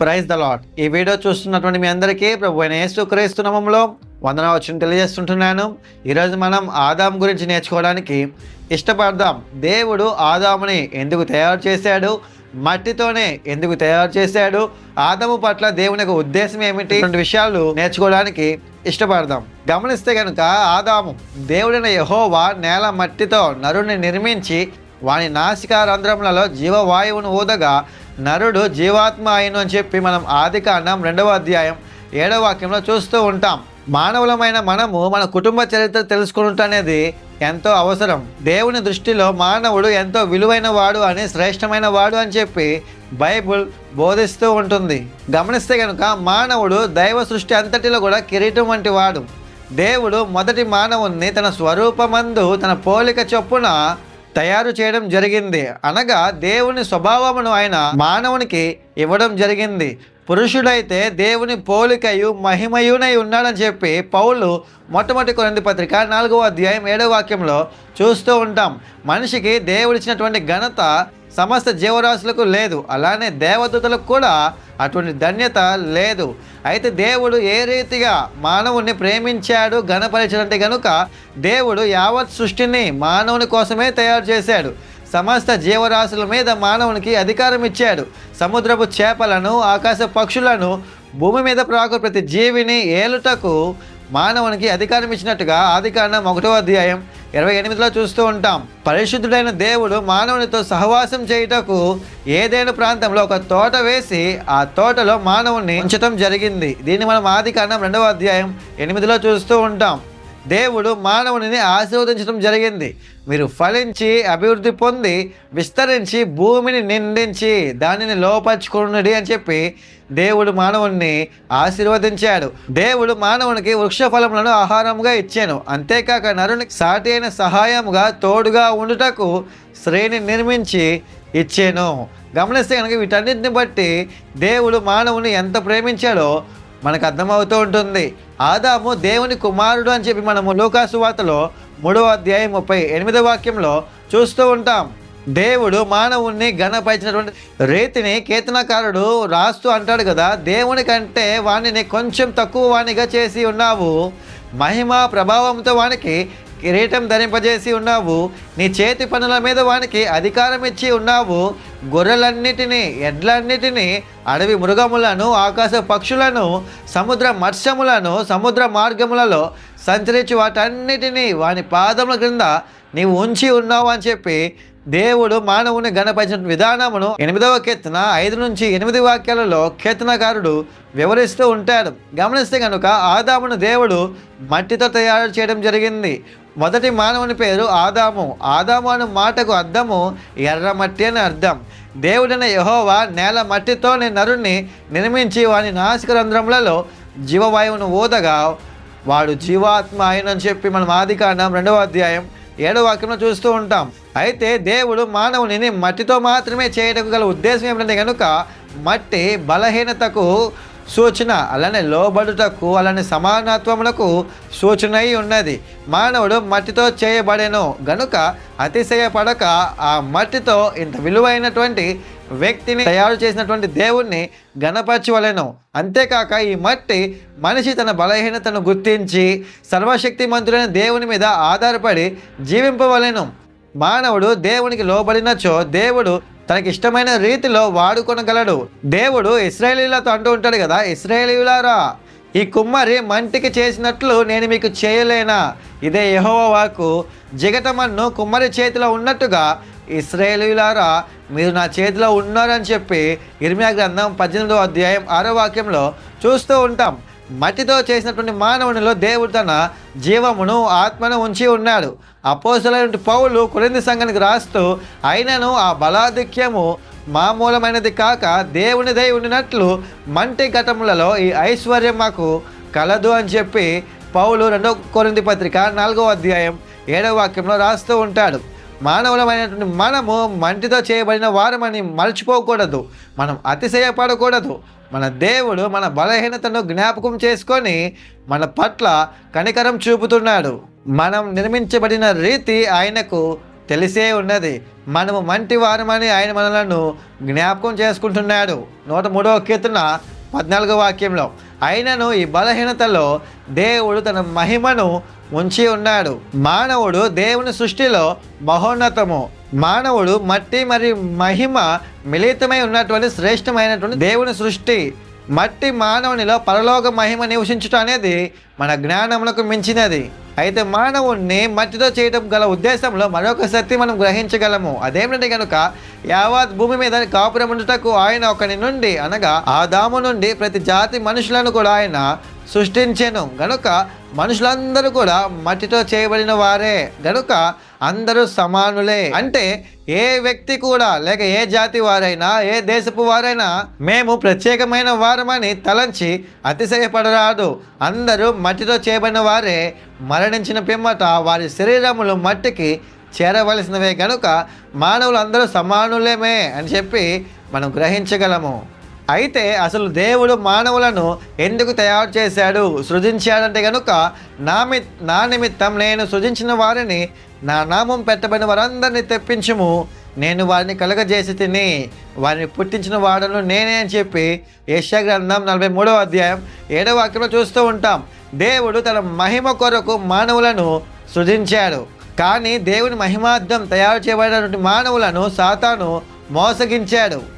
Praise the Lord ఈ video చూస్తున్నటువంటి మీ అందరికీ ప్రభు అయిన యేసు క్రీస్తు వందన వచ్చిన తెలియజేస్తుంటున్నాను. ఈరోజు మనం ఆదాం గురించి నేర్చుకోవడానికి ఇష్టపడదాం. దేవుడు ఆదాముని ఎందుకు తయారు చేశాడు? మట్టితోనే ఎందుకు తయారు చేశాడు? ఆదము పట్ల దేవుని యొక్క ఉద్దేశం ఏమిటి? రెండు విషయాలు నేర్చుకోవడానికి ఇష్టపడదాం. గమనిస్తే కనుక ఆదాము దేవుడైన యహోవా నేల మట్టితో నరుని నిర్మించి వాని నాసికారంధ్రములలో జీవవాయువును ఊదగా నరుడు జీవాత్మ అయిను అని చెప్పి మనం ఆది కాండం రెండవ అధ్యాయం ఏడవ వాక్యంలో చూస్తూ ఉంటాం. మానవులమైన మనము మన కుటుంబ చరిత్ర తెలుసుకుంటా అనేది ఎంతో అవసరం. దేవుని దృష్టిలో మానవుడు ఎంతో విలువైన వాడు అని శ్రేష్టమైన వాడు అని చెప్పి బైబుల్ బోధిస్తూ ఉంటుంది. గమనిస్తే కనుక మానవుడు దైవ సృష్టి అంతటిలో కూడా కిరీటం వంటి వాడు. దేవుడు మొదటి మానవుణ్ణి తన స్వరూపమందు తన పోలిక చొప్పున తయారు చేయడం జరిగింది. అనగా దేవుని స్వభావమును ఆయన మానవునికి ఇవ్వడం జరిగింది. పురుషుడైతే దేవుని పోలికయు మహిమయునై ఉన్నాడని చెప్పి పౌలు మొట్టమొదటి కొరింది పత్రిక నాలుగవ అధ్యాయం ఏడవ వాక్యంలో చూస్తూ ఉంటాం. మనిషికి దేవుడిచ్చినటువంటి ఘనత సమస్త జీవరాశులకు లేదు. అలానే దేవదూతలకు కూడా అటువంటి ధన్యత లేదు. అయితే దేవుడు ఏ రీతిగా మానవుణ్ణి ప్రేమించాడు ఘనపరిచాడంటే గనుక దేవుడు యావత్ సృష్టిని మానవుని కోసమే తయారు చేశాడు. సమస్త జీవరాశుల మీద మానవునికి అధికారం ఇచ్చాడు. సముద్రపు చేపలను ఆకాశ పక్షులను భూమి మీద ప్రాకు ప్రతి జీవిని ఏలుటకు మానవునికి అధికారం ఇచ్చినట్టుగా ఆదికాండం ఒకటో అధ్యాయం ఇరవై ఎనిమిదిలో చూస్తూ ఉంటాం. పరిశుద్ధుడైన దేవుడు మానవునితో సహవాసం చేయుటకు ఏదైనా ప్రాంతంలో ఒక తోట వేసి ఆ తోటలో మానవుని ఉంచటం జరిగింది. దీన్ని మనం ఆదికాండం రెండవ అధ్యాయం ఎనిమిదిలో చూస్తూ ఉంటాం. దేవుడు మానవునిని ఆశీర్వదించడం జరిగింది. మీరు ఫలించి అభివృద్ధి పొంది విస్తరించి భూమిని నిందించి దానిని లోపరుచుకున్నది అని చెప్పి దేవుడు మానవుణ్ణి ఆశీర్వదించాడు. దేవుడు మానవునికి వృక్ష ఫలములను ఆహారంగా ఇచ్చాను. అంతేకాక నరునికి సాటి అయిన సహాయముగా తోడుగా ఉండుటకు శ్రేణి నిర్మించి ఇచ్చాను. గమనిస్తే కనుక వీటన్నిటిని బట్టి దేవుడు మానవుని ఎంత ప్రేమించాడో మనకు అర్థమవుతూ ఉంటుంది. ఆదాము దేవుని కుమారుడు అని చెప్పి మనము లోకాసువార్తలో మూడవ అధ్యాయం ముప్పై ఎనిమిదవ వాక్యంలో చూస్తూ ఉంటాం. దేవుడు మానవుణ్ణి ఘనపరిచినటువంటి రీతిని కీర్తనకారుడు రాస్తూ అంటాడు కదా దేవుని కంటే వాణిని కొంచెం తక్కువ వాణిగా చేసి ఉన్నావు. మహిమ ప్రభావంతో వానికి కిరీటం ధరింపజేసి ఉన్నావు. నీ చేతి పనుల మీద వానికి అధికారం ఇచ్చి ఉన్నావు. గొర్రెలన్నిటినీ ఎడ్లన్నిటినీ అడవి మృగములను ఆకాశ పక్షులను సముద్ర మత్స్యములను సముద్ర మార్గములలో సంచరించి వాటన్నిటినీ వాని పాదముల క్రింద నీవు ఉంచి ఉన్నావు అని చెప్పి దేవుడు మానవుని గణపరిచిన విధానమును ఎనిమిదవ కీర్తన ఐదు నుంచి ఎనిమిది వాక్యాలలో కీర్తనకారుడు వివరిస్తూ ఉంటాడు. గమనిస్తే కనుక ఆదామును దేవుడు మట్టితో తయారు చేయడం జరిగింది. మొదటి మానవుని పేరు ఆదాము. ఆదాము అనే మాటకు అర్థము ఎర్రమట్టి అని అర్థం. దేవుడైన యహోవా నేల మట్టితోనే నరుణ్ణి నిర్మించి వాని నాసిక రంధ్రములలో జీవవాయువును ఊదగా వాడు జీవాత్మ అయినని చెప్పి మనం ఆది కాండం రెండవ అధ్యాయం ఏడవ వాక్యంలో చూస్తూ ఉంటాం. అయితే దేవుడు మానవునిని మట్టితో మాత్రమే చేయటం గల ఉద్దేశం ఏమిటంటే కనుక మట్టి బలహీనతకు సూచన అలానే లోబడుటకు అలానే సమానత్వములకు సూచన అయి ఉన్నది. మానవుడు మట్టితో చేయబడెను. గనుక అతిశయపడక ఆ మట్టితో ఇంత విలువైనటువంటి వ్యక్తిని తయారు చేసినటువంటి దేవుణ్ణి గణపరచవలెను అంతేకాక ఈ మట్టి మనిషి తన బలహీనతను గుర్తించి సర్వశక్తిమంతుడైన దేవుని మీద ఆధారపడి జీవింపవలెను. మానవుడు దేవునికి లోబడినచో దేవుడు తనకి ఇష్టమైన రీతిలో వాడుకొనగలడు. దేవుడు ఇస్రాయేలీలతో అంటూ ఉంటాడు కదా ఇస్రాయేలీలారా ఈ కుమ్మరి మంటికి చేసినట్లు నేను మీకు చేయలేనా? ఇదే యహోవాకు వాకు జిగటమన్ను కుమ్మరి చేతిలో ఉన్నట్టుగా ఇస్రాయేలీలారా మీరు నా చేతిలో ఉన్నారని చెప్పి ఇర్మియా గ్రంథం పద్దెనిమిదో అధ్యాయం ఆరో వాక్యంలో చూస్తూ ఉంటాం. మట్టితో చేసినటువంటి మానవునిలో దేవుడు తన జీవమును ఆత్మను ఉంచి ఉన్నాడు. అపోసలైన పౌలు కురింది సంఘానికి రాస్తూ అయినను ఆ బలాధిక్యము మామూలమైనది కాక దేవునిదై ఉండినట్లు మంటి ఘటములలో ఈ ఐశ్వర్యం మాకు కలదు అని చెప్పి పౌలు రెండో కొరింది పత్రిక నాలుగో అధ్యాయం ఏడవ వాక్యంలో రాస్తూ ఉంటాడు. మానవులమైనటువంటి మనము మంటితో చేయబడిన వారమని మర్చిపోకూడదు. మనం అతిశయపడకూడదు. మన దేవుడు మన బలహీనతను జ్ఞాపకం చేసుకొని మన పట్ల కనికరం చూపుతున్నాడు. మనం నిర్మించబడిన రీతి ఆయనకు తెలిసే ఉన్నది. మనము మంటి వారమని ఆయన మనలను జ్ఞాపకం చేసుకుంటున్నాడు. నూట మూడవ కీర్తన పద్నాలుగో వాక్యంలో అయినను ఈ బలహీనతలో దేవుడు తన మహిమను ఉంచి ఉన్నాడు. మానవుడు దేవుని సృష్టిలో మహోన్నతము. మానవుడు మట్టి మరియు మహిమ మిళితమై ఉన్నటువంటి శ్రేష్టమైనటువంటి దేవుని సృష్టి. మట్టి మానవునిలో పరలోక మహిమ నివసించటం అనేది మన జ్ఞానములకు మించినది. అయితే మానవుణ్ణి మట్టితో చేయడం గల ఉద్దేశంలో మరొక శక్తి మనం గ్రహించగలము. అదేమిటంటే కనుక యావత్ భూమి మీద కాపురం ఆయన ఒకని నుండి అనగా ఆదాము నుండి ప్రతి జాతి మనుషులను కూడా ఆయన సృష్టించెను. గనుక మనుషులందరూ కూడా మట్టితో చేయబడిన వారే. గనుక అందరూ సమానులే. అంటే ఏ వ్యక్తి కూడా లేక ఏ జాతి వారైనా ఏ దేశపు వారైనా మేము ప్రత్యేకమైన వారమని తలంచి అతిశయపడరాదు. అందరూ మట్టితో చేయబడిన వారే. మరణించిన పిమ్మట వారి శరీరములు మట్టికి చేరవలసినవే. గనుక మానవులు అందరూ సమానులేమే అని చెప్పి మనం గ్రహించగలము. అయితే అసలు దేవుడు మానవులను ఎందుకు తయారు చేశాడు? సృజించాడంటే కనుక నా మి నా నిమిత్తం నేను సృజించిన వారిని నా నామం పెట్టబడిన వారందరినీ తెప్పించుము. నేను వారిని కలగజేసి తిని వారిని పుట్టించిన వాడను నేనే అని చెప్పి యశా గ్రంథం నలభై మూడవ అధ్యాయం ఏడవ వాక్యంలో చూస్తూ ఉంటాం. దేవుడు తన మహిమ కొరకు మానవులను సృజించాడు. కానీ దేవుని మహిమార్థం తయారు చేయబడినటువంటి మానవులను సాతాను మోసగించాడు.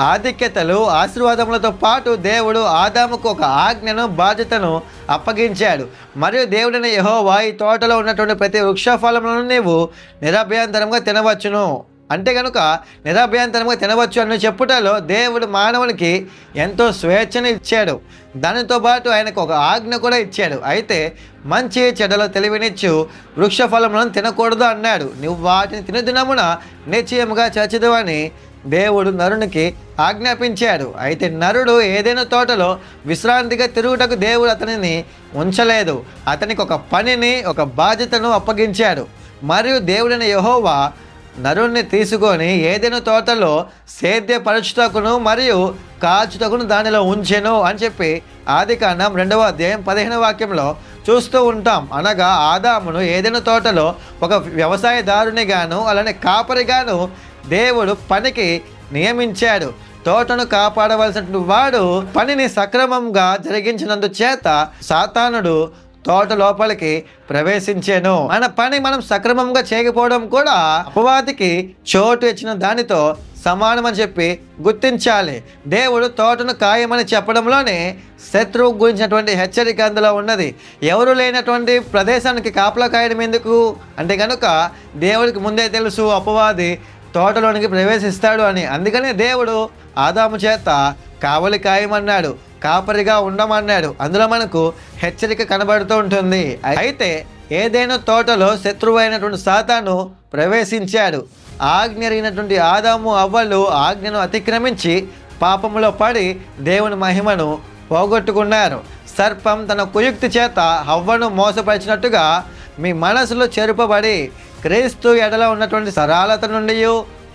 ఆధిక్యతలు ఆశీర్వాదములతో పాటు దేవుడు ఆదాముకు ఒక ఆజ్ఞను బాధ్యతను అప్పగించాడు. మరియు దేవుడిని యహోవా ఈ తోటలో ఉన్నటువంటి ప్రతి వృక్ష ఫలములను నీవు నిరభ్యంతరంగా తినవచ్చును. అంటే కనుక నిరభ్యంతరంగా తినవచ్చు అని చెప్పుటలో దేవుడు మానవునికి ఎంతో స్వేచ్ఛను ఇచ్చాడు. దానితో పాటు ఆయనకు ఒక ఆజ్ఞ కూడా ఇచ్చాడు. అయితే మంచి చెడల తెలివినిచ్చు వృక్ష ఫలములను తినకూడదు అన్నాడు. నువ్వు వాటిని తినదినమున నిశ్చయముగా చచ్చదు అని దేవుడు నరునికి ఆజ్ఞాపించాడు. అయితే నరుడు ఏదైనా తోటలో విశ్రాంతిగా తిరుగుటకు దేవుడు అతనిని ఉంచలేదు. అతనికి ఒక పనిని ఒక బాధ్యతను అప్పగించాడు. మరియు దేవుడైన యహోవా నరుణ్ణి తీసుకొని ఏదైనా తోటలో సేద్యపరచుటకును మరియు కాల్చుటకును దానిలో ఉంచెను అని చెప్పి ఆది కాండం రెండవ అధ్యాయం పదిహేను వాక్యంలో చూస్తూ ఉంటాం. అనగా ఆదామును ఏదైనా తోటలో ఒక వ్యవసాయదారునిగాను అలానే కాపరిగాను దేవుడు పనికి నియమించాడు. తోటను కాపాడవలసినటువంటి వాడు పనిని సక్రమంగా జరిగించినందు చేత సాతానుడు తోట లోపలికి ప్రవేశించాను. మన పని మనం సక్రమంగా చేయకపోవడం కూడా అపవాదికి చోటు ఇచ్చిన దానితో సమానమని చెప్పి గుర్తించాలి. దేవుడు తోటను ఖాయమని చెప్పడంలోనే శత్రువు గురించినటువంటి హెచ్చరిక అందులో ఉన్నది. ఎవరు లేనటువంటి ప్రదేశానికి కాపలా కాయడం ఎందుకు? అంటే కనుక దేవుడికి ముందే తెలుసు అపవాది తోటలోనికి ప్రవేశిస్తాడు అని. అందుకనే దేవుడు ఆదాము చేత కావలి కాయమన్నాడు కాపరిగా ఉండమన్నాడు. అందులో మనకు హెచ్చరిక కనబడుతూ ఉంటుంది. అయితే ఏదైనా తోటలో శత్రువైనటువంటి సాతాను ప్రవేశించాడు. ఆజ్ఞరిగినటువంటి ఆదాము అవ్వలు ఆజ్ఞను అతిక్రమించి పాపంలో పడి దేవుని మహిమను పోగొట్టుకున్నారు. సర్పం తన కుయుక్తి చేత హవ్వను మోసపరిచినట్టుగా మీ మనసులో చెరుపబడి క్రీస్తు ఎడల ఉన్నటువంటి సరళత నుండి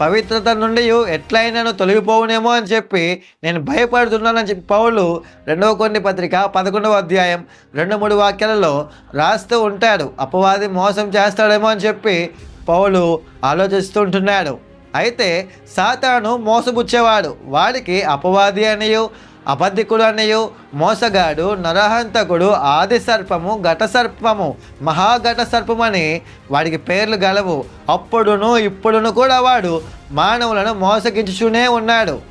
పవిత్రత నుండి ఎట్లయినాను తొలగిపోవునేమో అని చెప్పి నేను భయపడుతున్నానని చెప్పి పౌలు రెండవ కొన్ని పత్రిక పదకొండవ అధ్యాయం రెండు మూడు వాక్యాలలో రాస్తూ ఉంటాడు. అపవాది మోసం చేస్తాడేమో అని చెప్పి పౌలు ఆలోచిస్తుంటున్నాడు. అయితే సాతాను మోసపుచ్చేవాడు. వాడికి అపవాది అనియు అబద్ధికుడు మోసగాడు నరహంతకుడు ఆది సర్పము ఘట సర్పము మహాఘట సర్పమని వాడికి పేర్లు గలవు. అప్పుడును ఇప్పుడును కూడా వాడు మానవులను మోసగించుతూనే ఉన్నాడు.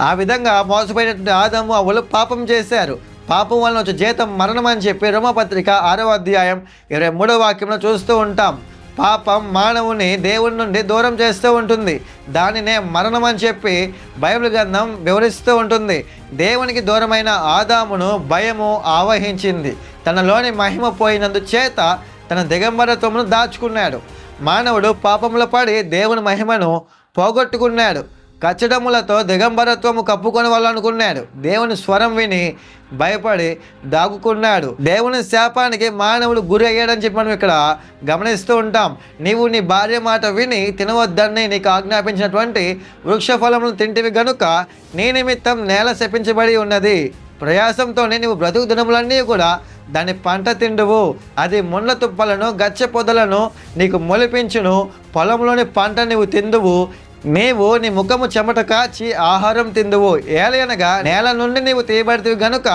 ఆ విధంగా మోసపోయినటువంటి ఆదము అవ్వలు పాపం చేశారు. పాపం వలన వచ్చే జీతం మరణం అని చెప్పి రోమపత్రిక ఆరవ అధ్యాయం ఇరవై మూడవ వాక్యంలో చూస్తూ ఉంటాం. పాపం మానవుని దేవుని నుండి దూరం చేస్తూ ఉంటుంది. దానినే మరణం అని చెప్పి బైబిల్ గ్రంథం వివరిస్తూ ఉంటుంది. దేవునికి దూరమైన ఆదామును భయము ఆవహించింది. తనలోని మహిమ పోయినందు చేత తన దిగంబరత్వమును దాచుకున్నాడు. మానవుడు పాపంలో పడి దేవుని మహిమను పోగొట్టుకున్నాడు. కచ్చటములతో దిగంబరత్వము కప్పుకొనవాలనుకున్నాడు. దేవుని స్వరం విని భయపడి దాగుకున్నాడు. దేవుని శాపానికి మానవుడు గురి అయ్యాడని చెప్పి మనం ఇక్కడ గమనిస్తూ ఉంటాం. నీవు నీ భార్య మాట విని తినవద్దని నీకు ఆజ్ఞాపించినటువంటి వృక్ష ఫలములను తింటివి గనుక నీ నిమిత్తం నేల శపించబడి ఉన్నది. ప్రయాసంతోనే నీవు బ్రతుకు దినములన్నీ కూడా దాని పంట తిండువు. అది ముళ్ళ తుప్పలను గచ్చ పొదలను నీకు మొలిపించును. పొలంలోని పంట నీవు తిందువు. నీవు నీ ముఖము చెమట కాచి ఆహారం తిందువు. ఏలయనగా నేల నుండి నీవు తీయబడితే గనుక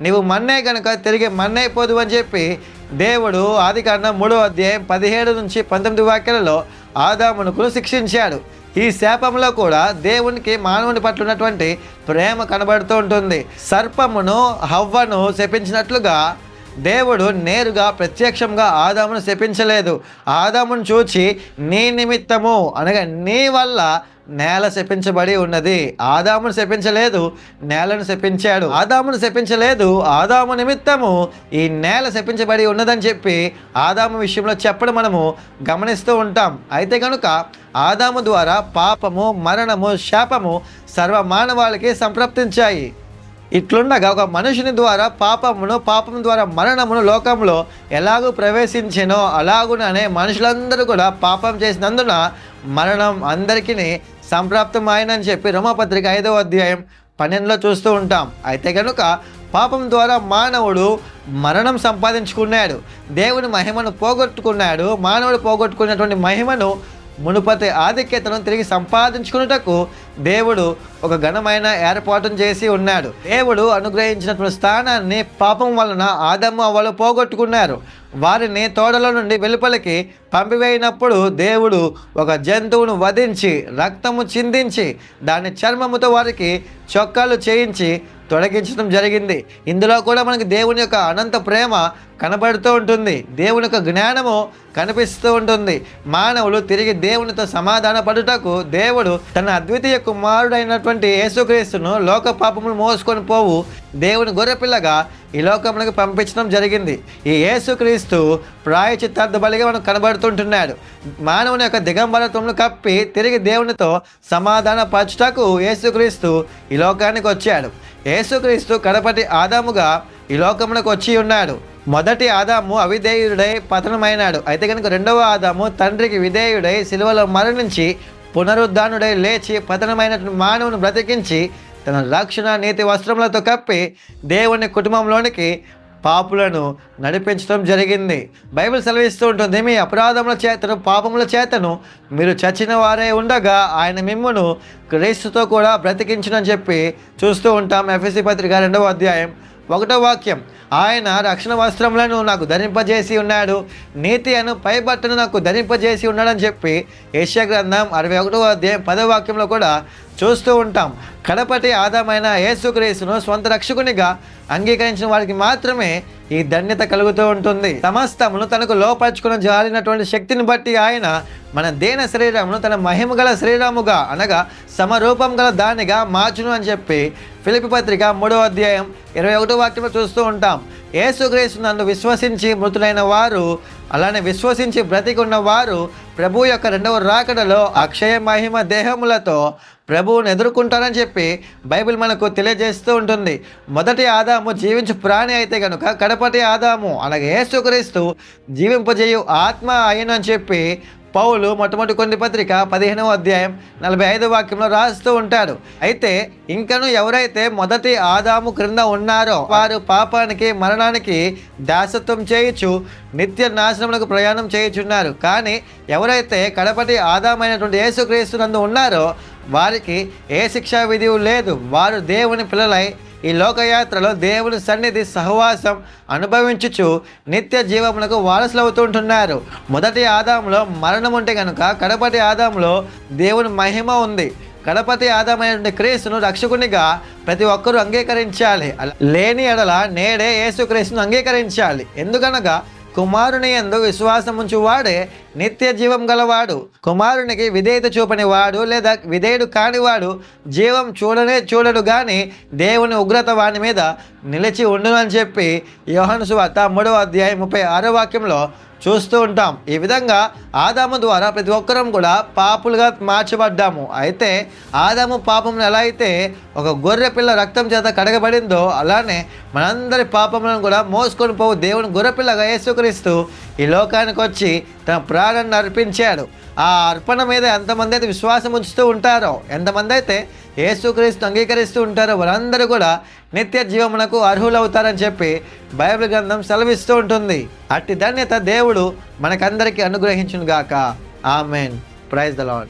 నీవు మన్నే గనుక తిరిగి మన్నైపోదు అని చెప్పి దేవుడు ఆది కారణం మూడో అధ్యాయం పదిహేడు నుంచి పంతొమ్మిది వాక్యాలలో ఆదామునుకును శిక్షించాడు. ఈ శాపంలో కూడా దేవునికి మానవుని పట్ల ఉన్నటువంటి ప్రేమ కనబడుతూ ఉంటుంది. సర్పమును హవ్వను శపించినట్లుగా దేవుడు నేరుగా ప్రత్యక్షంగా ఆదామును శపించలేదు. ఆదామును చూచి నీ నిమిత్తము. అనగా నీ వల్ల నేల శపించబడి ఉన్నది. ఆదామును శపించలేదు నేలను శపించాడు. ఆదామును శపించలేదు ఆదాము నిమిత్తము ఈ నేల శపించబడి ఉన్నదని చెప్పి ఆదాము విషయంలో చెప్పడం మనము గమనిస్తూ ఉంటాం. అయితే కనుక ఆదాము ద్వారా పాపము మరణము శాపము సర్వ మానవాళికి సంప్రాప్తించాయి ఇట్లుండగా ఒక మనుషుని ద్వారా పాపమును పాపం ద్వారా మరణమును లోకంలో ఎలాగూ ప్రవేశించినో అలాగుననే మనుషులందరూ కూడా పాపం చేసినందున మరణం అందరికీ సంప్రాప్తమైనని చెప్పి రోమపత్రిక ఐదవ అధ్యాయం పన్నెండులో చూస్తూ ఉంటాం. అయితే కనుక పాపం ద్వారా మానవుడు మరణం సంపాదించుకున్నాడు. దేవుని మహిమను పోగొట్టుకున్నాడు. మానవుడు పోగొట్టుకున్నటువంటి మహిమను మునుపతి ఆధిక్యతను తిరిగి సంపాదించుకున్నటకు దేవుడు ఒక ఘనమైన ఏర్పాటును చేసి ఉన్నాడు. దేవుడు అనుగ్రహించినటువంటి స్థానాన్ని పాపం వలన ఆదమ్మ అవ్వలు పోగొట్టుకున్నారు. వారిని తోడల నుండి వెలుపలికి పంపివేయినప్పుడు దేవుడు ఒక జంతువును వధించి రక్తము చిందించి దాని చర్మముతో వారికి చొక్కాలు చేయించి తొలగించడం జరిగింది. ఇందులో కూడా మనకి దేవుని యొక్క అనంత ప్రేమ కనబడుతూ ఉంటుంది. దేవుని యొక్క జ్ఞానము కనిపిస్తూ ఉంటుంది. మానవులు తిరిగి దేవునితో సమాధాన పడుటకు దేవుడు తన అద్వితీయ కుమారుడైనటువంటి యేసుక్రీస్తును లోక పాపములు మోసుకొని పోవు. దేవుని గొర్రెపిల్లగా ఈ లోకములకు పంపించడం జరిగింది. ఈ యేసుక్రీస్తు ప్రాయచిత్తార్థ బలిగా మనకు కనబడుతుంటున్నాడు. మానవుని యొక్క దిగంబరత్వమును కప్పి తిరిగి దేవునితో సమాధాన పరచుటకు యేసుక్రీస్తు ఈ లోకానికి వచ్చాడు. యేసుక్రీస్తు కడపటి ఆదాముగా ఈ లోకమునకు వచ్చి ఉన్నాడు. మొదటి ఆదాము అవిధేయుడై పతనమైనాడు. అయితే కనుక రెండవ ఆదాము తండ్రికి విధేయుడై సిలువలో మరణించి పునరుద్ధానుడై లేచి పతనమైనటువంటి మానవుని బ్రతికించి తన రక్షణ నీతి వస్త్రములతో కప్పి దేవుని కుటుంబంలోనికి పాపులను నడిపించడం జరిగింది. బైబిల్ సెలవిస్తూ ఉంటుంది మీ అపరాధముల చేతను పాపముల చేతను మీరు చచ్చిన వారే ఉండగా ఆయన మిమ్మును క్రీస్తుతో కూడా బ్రతికించునని చెప్పి చూస్తూ ఉంటాం. ఎఫ్ఎస్సి పత్రిక రెండవ అధ్యాయం ఒకటో వాక్యం ఆయన రక్షణ వస్త్రములను నాకు ధరింపజేసి ఉన్నాడు. నీతి అను పైబట్టను నాకు ధరింపజేసి ఉన్నాడని చెప్పి ఏషియా గ్రంథం అరవై ఒకటో అధ్యాయం పదో వాక్యంలో కూడా చూస్తూ ఉంటాం. కడపటి ఆదామైన యేసుక్రీస్తును స్వంత రక్షకునిగా అంగీకరించిన వారికి మాత్రమే ఈ ధన్యత కలుగుతూ ఉంటుంది. సమస్తమును తనకు లోపరచుకుని జారినటువంటి శక్తిని బట్టి ఆయన మన దేన శరీరమును తన మహిమ గల శరీరముగా అనగా సమరూపం గల దానిగా మార్చును అని చెప్పి ఫిలిపి పత్రిక మూడో అధ్యాయం ఇరవై ఒకటో వాక్యంలో చూస్తూ ఉంటాం. యేసుక్రీస్తు నన్ను విశ్వసించి మృతులైన వారు అలానే విశ్వసించి బ్రతికున్న వారు ప్రభు యొక్క రెండవ రాకడలో అక్షయ మహిమ దేహములతో ప్రభువుని ఎదుర్కొంటారని చెప్పి బైబిల్ మనకు తెలియజేస్తూ ఉంటుంది. మొదటి ఆదాము జీవించు ప్రాణి అయితే కనుక కడపటి ఆదాము అలాగే యేసుక్రీస్తు జీవింపజేయు ఆత్మ అయినని చెప్పి పౌలు మొట్టమొదటి కొన్ని పత్రిక పదిహేనవ అధ్యాయం నలభై ఐదు వాక్యంలో రాస్తూ ఉంటాడు. అయితే ఇంకను ఎవరైతే మొదటి ఆదాము క్రింద ఉన్నారో వారు పాపానికి మరణానికి దాసత్వం చేయొచ్చు నిత్య నాశనములకు ప్రయాణం చేయుచున్నారు. కానీ ఎవరైతే కడపటి ఆదామైనటువంటి యేసుక్రీస్తునందు ఉన్నారో వారికి ఏ శిక్షా విధి లేదు. వారు దేవుని పిల్లలై ఈ లోకయాత్రలో దేవుని సన్నిధి సహవాసం అనుభవించుచు నిత్య జీవములకు వారసులవుతుంటున్నారు. మొదటి ఆదాములో మరణం ఉంటే కనుక కడపటి ఆదాములో దేవుని మహిమ ఉంది. గణపతి ఆదామైనటువంటి క్రీస్తును రక్షకునిగా ప్రతి ఒక్కరూ అంగీకరించాలి. లేని ఎడల నేడే యేసుక్రీస్తును అంగీకరించాలి. ఎందుకనగా కుమారుని ఎందు విశ్వాసం ఉంచు వాడే నిత్య జీవం గలవాడు. కుమారునికి విధేయత చూపని వాడు లేదా విధేయుడు కానివాడు జీవం చూడనే చూడడు కానీ దేవుని ఉగ్రత వాని మీద నిలిచి ఉండునని చెప్పి యోహాను సువార్త మూడవ అధ్యాయం ముప్పై ఆరో వాక్యంలో చూస్తూ ఉంటాం. ఈ విధంగా ఆదాము ద్వారా ప్రతి ఒక్కరం కూడా పాపులుగా మార్చబడ్డాము. అయితే ఆదాము పాపమును ఎలా అయితే ఒక గొర్రె పిల్ల రక్తం చేత కడగబడిందో అలానే మనందరి పాపములను కూడా మోసుకొని పోవు దేవుని గొర్రెపిల్లగా యేసుక్రీస్తు ఈ లోకానికి వచ్చి తన ప్రాణాన్ని అర్పించాడు. ఆ అర్పణ మీద ఎంతమంది అయితే విశ్వాసం ఉంచుతూ ఉంటారో ఎంతమంది అయితే యేసుక్రీస్తు అంగీకరిస్తూ ఉంటారో వారందరూ కూడా నిత్య జీవమునకు అర్హులవుతారని చెప్పి బైబిల్ గ్రంథం సెలవిస్తూ ఉంటుంది. అట్టి ధన్యత దేవుడు మనకందరికీ అనుగ్రహించునుగాక. ఆమెన్. Praise the lord